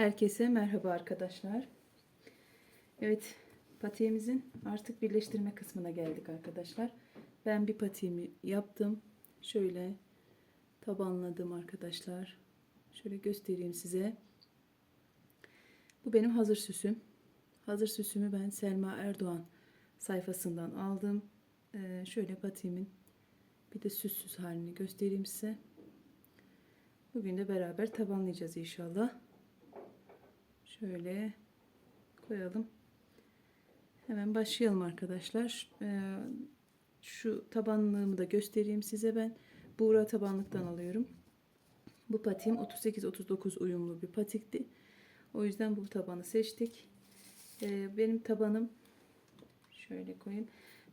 Herkese merhaba arkadaşlar. Evet, patiğimizin artık birleştirme kısmına geldik arkadaşlar. Ben bir patiğimi yaptım. Şöyle tabanladım arkadaşlar. Şöyle göstereyim size. Bu benim hazır süsüm. Hazır süsümü ben Selma Erdoğan sayfasından aldım. Ee, şöyle patiğimin bir de süssüz halini göstereyim size. Bugün de beraber tabanlayacağız inşallah. Şöyle koyalım. Hemen başlayalım arkadaşlar. Ee, şu tabanlığımı da göstereyim size ben. Buğra tabanlıktan alıyorum. Bu patiğim 38-39 uyumlu bir patikti. O yüzden bu tabanı seçtik. Ee, benim tabanım şöyle koyayım.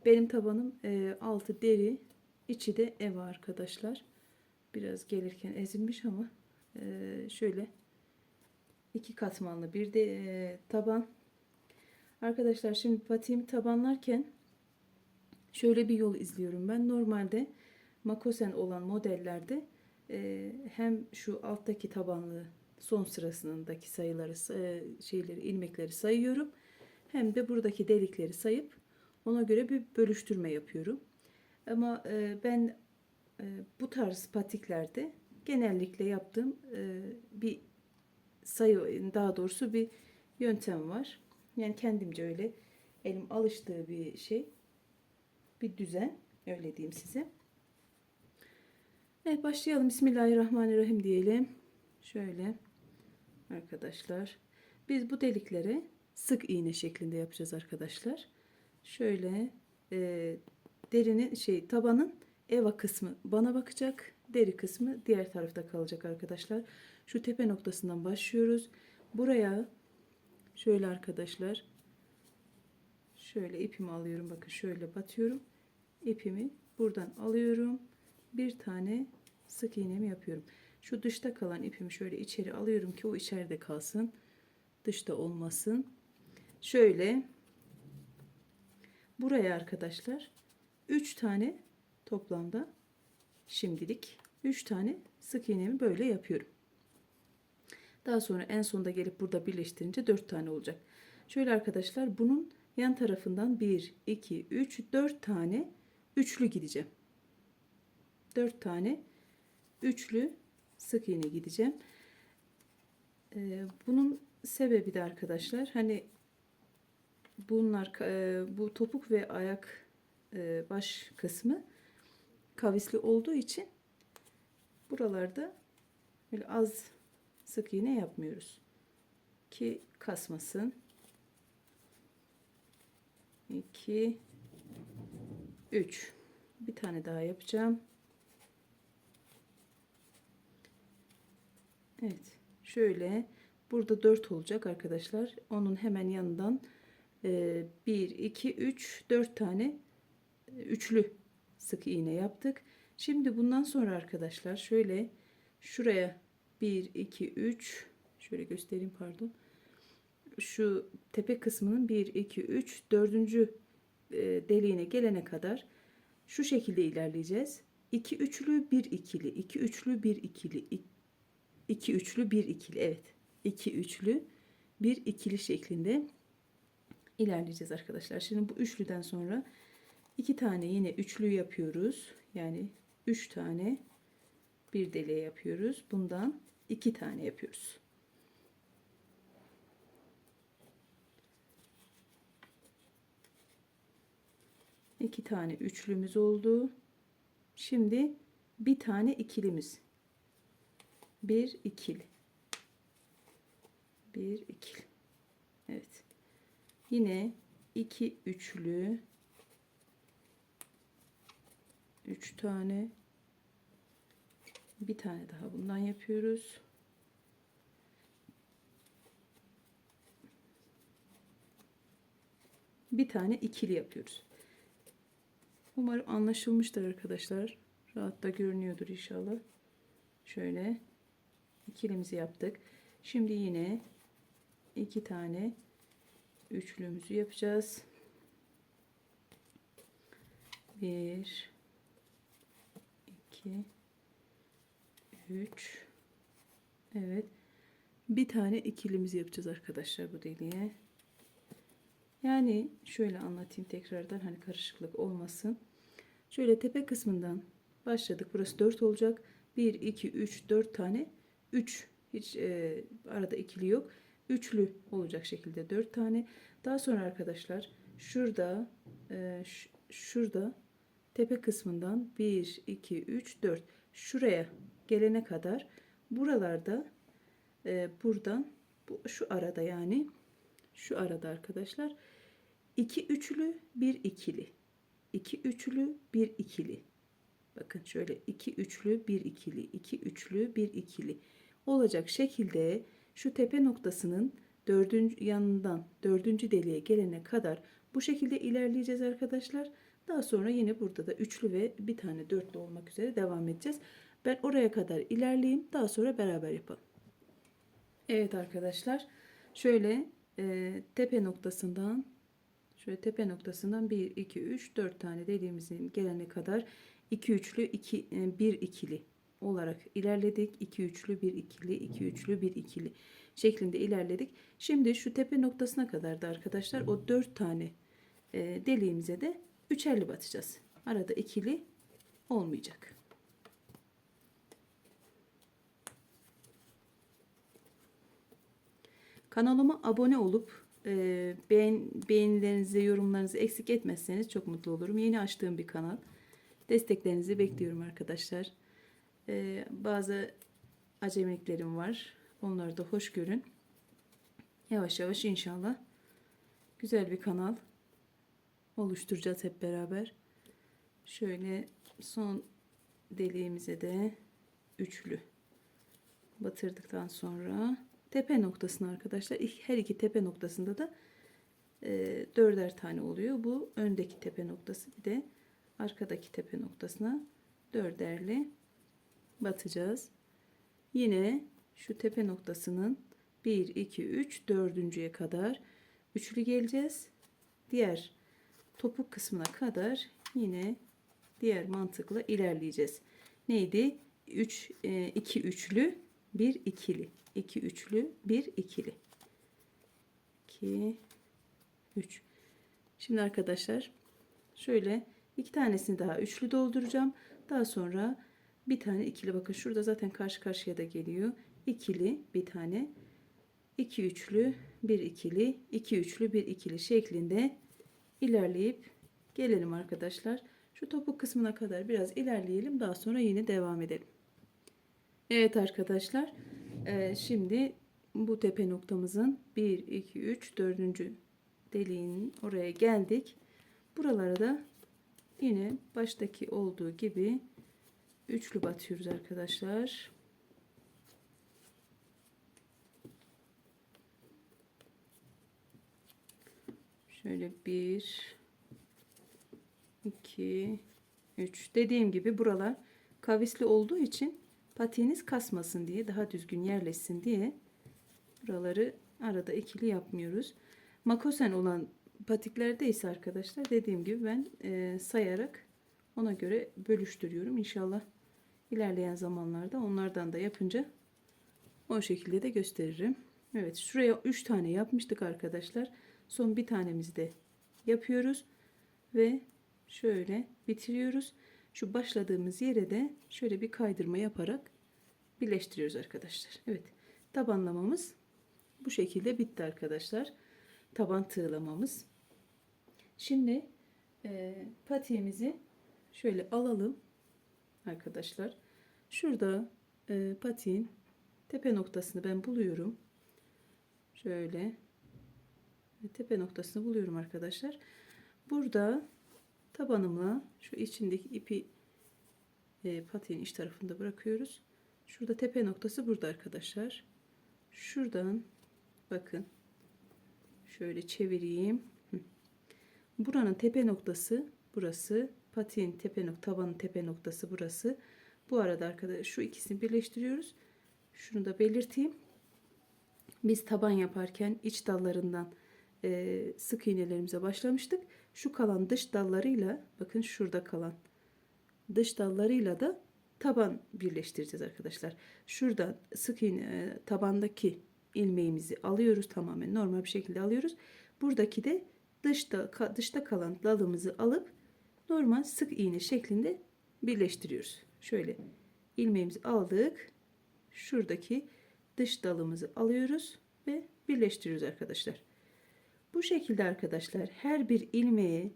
Benim tabanım e, altı deri, içi de eva arkadaşlar. Biraz gelirken ezilmiş ama e, şöyle iki katmanlı bir de e, taban. Arkadaşlar şimdi patiğimi tabanlarken şöyle bir yol izliyorum ben. Normalde makosen olan modellerde e, hem şu alttaki tabanlı son sırasındaki sayıları e, şeyleri ilmekleri sayıyorum. Hem de buradaki delikleri sayıp ona göre bir bölüştürme yapıyorum. Ama e, ben e, bu tarz patiklerde genellikle yaptığım e, bir sayı daha doğrusu bir yöntem var. Yani kendimce öyle elim alıştığı bir şey. Bir düzen öyle diyeyim size. Evet başlayalım. Bismillahirrahmanirrahim diyelim. Şöyle arkadaşlar. Biz bu delikleri sık iğne şeklinde yapacağız arkadaşlar. Şöyle e, derinin şey tabanın eva kısmı bana bakacak. Deri kısmı diğer tarafta kalacak arkadaşlar. Şu tepe noktasından başlıyoruz. Buraya şöyle arkadaşlar şöyle ipimi alıyorum. Bakın şöyle batıyorum. İpimi buradan alıyorum. Bir tane sık iğnemi yapıyorum. Şu dışta kalan ipimi şöyle içeri alıyorum ki o içeride kalsın. Dışta olmasın. Şöyle buraya arkadaşlar 3 tane toplamda şimdilik 3 tane sık iğnemi böyle yapıyorum. Daha sonra en sonda gelip burada birleştirince 4 tane olacak. Şöyle arkadaşlar bunun yan tarafından 1, 2, 3, 4 tane üçlü gideceğim. 4 tane üçlü sık iğne gideceğim. Ee, bunun sebebi de arkadaşlar hani bunlar e, bu topuk ve ayak e, baş kısmı kavisli olduğu için buralarda böyle az sık iğne yapmıyoruz. Ki kasmasın. 2 3 bir tane daha yapacağım. Evet şöyle. Burada 4 olacak arkadaşlar. Onun hemen yanından 1 2 3 4 tane e, üçlü sık iğne yaptık şimdi bundan sonra arkadaşlar şöyle şuraya 1 2 3 şöyle göstereyim pardon. Şu tepe kısmının 1 2 3 dördüncü e, deliğine gelene kadar şu şekilde ilerleyeceğiz. 2 üçlü 1 ikili 2 üçlü 1 ikili 2 üçlü 1 ikili evet. 2 üçlü 1 ikili şeklinde ilerleyeceğiz arkadaşlar. Şimdi bu üçlüden sonra iki tane yine üçlü yapıyoruz. Yani 3 tane bir deliğe yapıyoruz. Bundan iki tane yapıyoruz. İki tane üçlümüz oldu. Şimdi bir tane ikilimiz. Bir ikili bir ikili evet. Yine iki üçlü üç tane. Bir tane daha bundan yapıyoruz. Bir tane ikili yapıyoruz. Umarım anlaşılmıştır arkadaşlar. Rahat da görünüyordur inşallah. Şöyle ikilimizi yaptık. Şimdi yine iki tane üçlümüzü yapacağız. Bir iki 3 Evet bir tane ikilimizi yapacağız arkadaşlar bu deliğe. Yani şöyle anlatayım tekrardan hani karışıklık olmasın. Şöyle tepe kısmından başladık. Burası 4 olacak. 1, 2, 3, 4 tane. 3 hiç e, arada ikili yok. Üçlü olacak şekilde 4 tane. Daha sonra arkadaşlar şurada e, şurada tepe kısmından 1, 2, 3, 4 şuraya gelene kadar buralarda e, buradan bu, şu arada yani şu arada arkadaşlar iki üçlü bir ikili. İki üçlü bir ikili. Bakın şöyle iki üçlü bir ikili iki üçlü bir ikili. Olacak şekilde şu tepe noktasının dördüncü yanından dördüncü deliğe gelene kadar bu şekilde ilerleyeceğiz arkadaşlar. Daha sonra yine burada da üçlü ve bir tane dörtlü olmak üzere devam edeceğiz. Ben oraya kadar ilerleyeyim. Daha sonra beraber yapalım. Evet arkadaşlar. Şöyle e, tepe noktasından şöyle tepe noktasından 1 2 3 4 tane dediğimizin gelene kadar 2 üçlü 2 1 ikili olarak ilerledik. 2 üçlü 1 ikili 2 üçlü 1 ikili şeklinde ilerledik. Şimdi şu tepe noktasına kadar da arkadaşlar o 4 tane e, deliğimize de üçerli batacağız. Arada ikili olmayacak. Kanalıma abone olup e, beğen, beğenilerinizi, yorumlarınızı eksik etmezseniz çok mutlu olurum. Yeni açtığım bir kanal. Desteklerinizi bekliyorum arkadaşlar. E, bazı acemiliklerim var. Onları da hoş görün. Yavaş yavaş inşallah güzel bir kanal oluşturacağız hep beraber. Şöyle son deliğimize de üçlü batırdıktan sonra tepe noktasına arkadaşlar her iki tepe noktasında da e, dörder tane oluyor. Bu öndeki tepe noktası bir de arkadaki tepe noktasına dörderli batacağız. Yine şu tepe noktasının 1 2 3 dördüncüye kadar üçlü geleceğiz. Diğer topuk kısmına kadar yine diğer mantıkla ilerleyeceğiz. Neydi? 3 2 üçlü, 1 ikili. 2 üçlü, 1 ikili. 2 3. Şimdi arkadaşlar şöyle iki tanesini daha üçlü dolduracağım. Daha sonra bir tane ikili bakın şurada zaten karşı karşıya da geliyor. İkili bir tane. 2 üçlü, 1 ikili, 2 üçlü, 1 ikili şeklinde ilerleyip gelelim arkadaşlar. Şu topuk kısmına kadar biraz ilerleyelim. Daha sonra yine devam edelim. Evet arkadaşlar. e, şimdi bu tepe noktamızın 1, 2, 3, 4. deliğin oraya geldik. Buralara da yine baştaki olduğu gibi üçlü batıyoruz arkadaşlar. Şöyle bir, iki, üç. Dediğim gibi buralar kavisli olduğu için patiğiniz kasmasın diye, daha düzgün yerleşsin diye buraları arada ikili yapmıyoruz. Makosen olan patiklerde ise arkadaşlar dediğim gibi ben e, sayarak ona göre bölüştürüyorum. İnşallah ilerleyen zamanlarda onlardan da yapınca o şekilde de gösteririm. Evet şuraya 3 tane yapmıştık arkadaşlar. Son bir tanemizi de yapıyoruz ve şöyle bitiriyoruz. Şu başladığımız yere de şöyle bir kaydırma yaparak birleştiriyoruz arkadaşlar. Evet tabanlamamız bu şekilde bitti arkadaşlar. Taban tığlamamız. Şimdi e, patiğimizi şöyle alalım arkadaşlar. Şurada e, patiğin tepe noktasını ben buluyorum. Şöyle ve tepe noktasını buluyorum arkadaşlar. Burada tabanımla şu içindeki ipi e, patiğin iç tarafında bırakıyoruz. Şurada tepe noktası burada arkadaşlar. Şuradan bakın şöyle çevireyim. Buranın tepe noktası burası. Patiğin tepe nok tabanın tepe noktası burası. Bu arada arkadaşlar şu ikisini birleştiriyoruz. Şunu da belirteyim. Biz taban yaparken iç dallarından e, sık iğnelerimize başlamıştık. Şu kalan dış dallarıyla bakın şurada kalan dış dallarıyla da taban birleştireceğiz arkadaşlar. Şurada sık iğne e, tabandaki ilmeğimizi alıyoruz tamamen normal bir şekilde alıyoruz. Buradaki de dışta dışta kalan dalımızı alıp normal sık iğne şeklinde birleştiriyoruz. Şöyle ilmeğimizi aldık. Şuradaki dış dalımızı alıyoruz ve birleştiriyoruz arkadaşlar. Bu şekilde arkadaşlar her bir ilmeği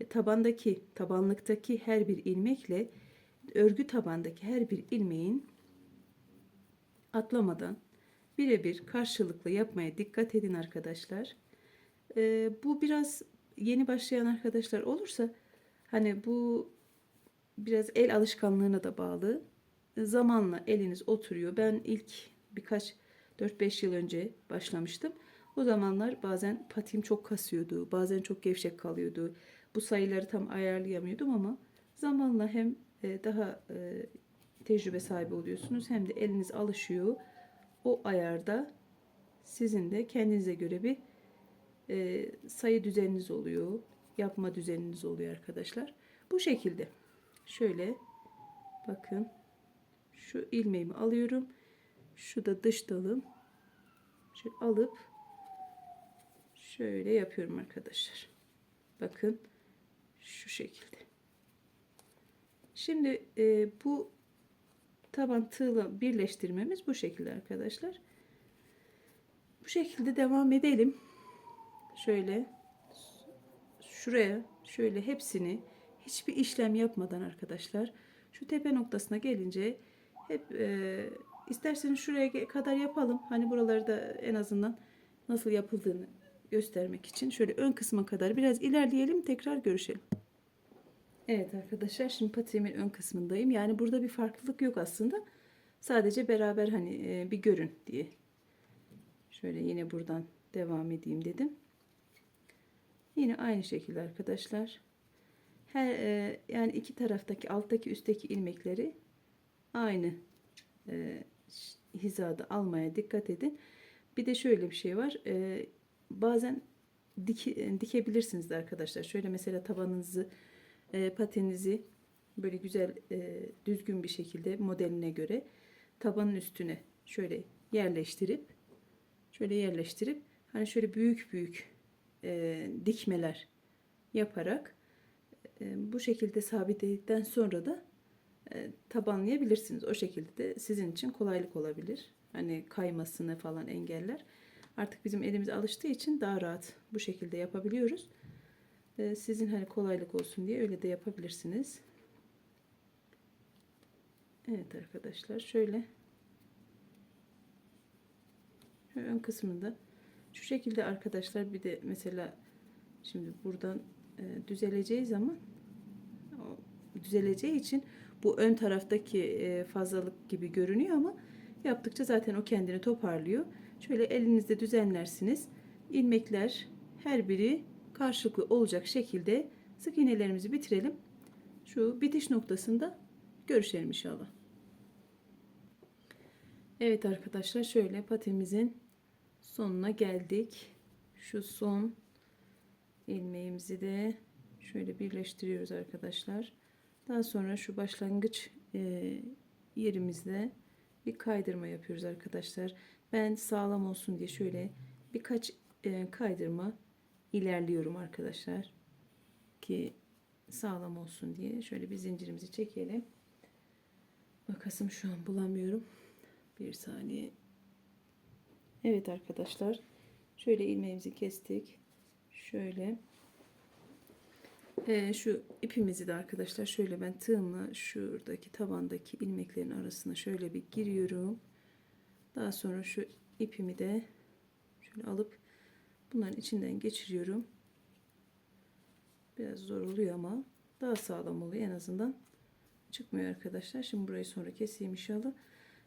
e, tabandaki tabanlıktaki her bir ilmekle örgü tabandaki her bir ilmeğin atlamadan birebir karşılıklı yapmaya dikkat edin arkadaşlar. Ee, bu biraz yeni başlayan arkadaşlar olursa hani bu biraz el alışkanlığına da bağlı. Zamanla eliniz oturuyor. Ben ilk birkaç 4-5 yıl önce başlamıştım. O zamanlar bazen patiğim çok kasıyordu. Bazen çok gevşek kalıyordu. Bu sayıları tam ayarlayamıyordum ama zamanla hem e, daha e, tecrübe sahibi oluyorsunuz hem de eliniz alışıyor. O ayarda sizin de kendinize göre bir e, sayı düzeniniz oluyor. Yapma düzeniniz oluyor arkadaşlar. Bu şekilde. Şöyle bakın. Şu ilmeğimi alıyorum. Şu da dış dalım. Şöyle alıp şöyle yapıyorum arkadaşlar. Bakın şu şekilde. Şimdi e, bu taban tığla birleştirmemiz bu şekilde arkadaşlar. Bu şekilde devam edelim. Şöyle şuraya şöyle hepsini hiçbir işlem yapmadan arkadaşlar şu tepe noktasına gelince hep e, isterseniz şuraya kadar yapalım. Hani buraları da en azından nasıl yapıldığını göstermek için şöyle ön kısma kadar biraz ilerleyelim tekrar görüşelim. Evet arkadaşlar şimdi patiğimin ön kısmındayım. Yani burada bir farklılık yok aslında. Sadece beraber hani e, bir görün diye. Şöyle yine buradan devam edeyim dedim. Yine aynı şekilde arkadaşlar. Her e, yani iki taraftaki alttaki üstteki ilmekleri aynı e, hizada almaya dikkat edin. Bir de şöyle bir şey var. Bazen dike, dikebilirsiniz de arkadaşlar. Şöyle mesela tabanınızı e, patenizi böyle güzel e, düzgün bir şekilde modeline göre tabanın üstüne şöyle yerleştirip şöyle yerleştirip hani şöyle büyük büyük e, dikmeler yaparak e, bu şekilde sabitledikten sonra da e, tabanlayabilirsiniz. O şekilde de sizin için kolaylık olabilir. Hani kaymasını falan engeller. Artık bizim elimiz alıştığı için daha rahat bu şekilde yapabiliyoruz. E, sizin hani kolaylık olsun diye öyle de yapabilirsiniz. Evet arkadaşlar şöyle ön kısmında şu şekilde arkadaşlar bir de mesela şimdi buradan e, düzeleceği zaman o düzeleceği için bu ön taraftaki e, fazlalık gibi görünüyor ama yaptıkça zaten o kendini toparlıyor. Şöyle elinizde düzenlersiniz. ilmekler her biri karşılıklı olacak şekilde sık iğnelerimizi bitirelim. Şu bitiş noktasında görüşelim inşallah. Evet arkadaşlar şöyle patimizin sonuna geldik. Şu son ilmeğimizi de şöyle birleştiriyoruz arkadaşlar. Daha sonra şu başlangıç e, yerimizde bir kaydırma yapıyoruz arkadaşlar. Ben sağlam olsun diye şöyle birkaç e, kaydırma ilerliyorum arkadaşlar. Ki sağlam olsun diye şöyle bir zincirimizi çekelim. Makasım şu an bulamıyorum. Bir saniye. Evet arkadaşlar. Şöyle ilmeğimizi kestik. Şöyle. Ee, şu ipimizi de arkadaşlar şöyle ben tığımla şuradaki tabandaki ilmeklerin arasına şöyle bir giriyorum. Daha sonra şu ipimi de şöyle alıp bunların içinden geçiriyorum. Biraz zor oluyor ama daha sağlam oluyor en azından. Çıkmıyor arkadaşlar. Şimdi burayı sonra keseyim inşallah.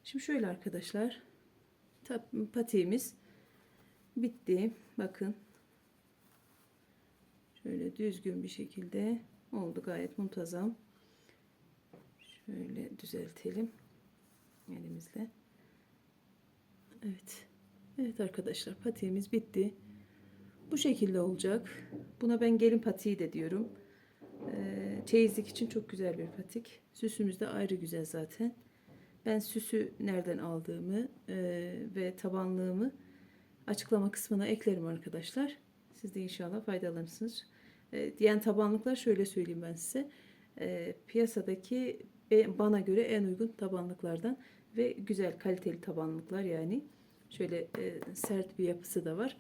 Şimdi şöyle arkadaşlar. Patiğimiz bitti. Bakın. Şöyle düzgün bir şekilde oldu. Gayet muntazam. Şöyle düzeltelim. Elimizle. Evet. Evet arkadaşlar patiğimiz bitti. Bu şekilde olacak. Buna ben gelin patiği de diyorum. Ee, çeyizlik için çok güzel bir patik. Süsümüz de ayrı güzel zaten. Ben süsü nereden aldığımı e, ve tabanlığımı açıklama kısmına eklerim arkadaşlar. Siz de inşallah faydalanırsınız. E, diyen tabanlıklar şöyle söyleyeyim ben size. E, piyasadaki bana göre en uygun tabanlıklardan ve güzel kaliteli tabanlıklar yani. Şöyle e, sert bir yapısı da var.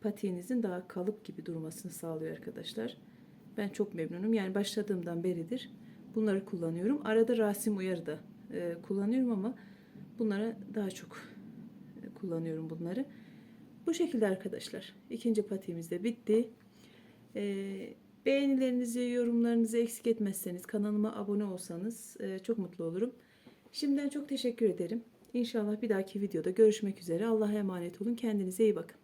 Patiğinizin daha kalıp gibi durmasını sağlıyor arkadaşlar. Ben çok memnunum. Yani başladığımdan beridir bunları kullanıyorum. Arada Rasim Uyar'ı da e, kullanıyorum ama bunlara daha çok e, kullanıyorum bunları. Bu şekilde arkadaşlar. İkinci patiğimiz de bitti. E, beğenilerinizi, yorumlarınızı eksik etmezseniz, kanalıma abone olsanız e, çok mutlu olurum. Şimdiden çok teşekkür ederim. İnşallah bir dahaki videoda görüşmek üzere. Allah'a emanet olun. Kendinize iyi bakın.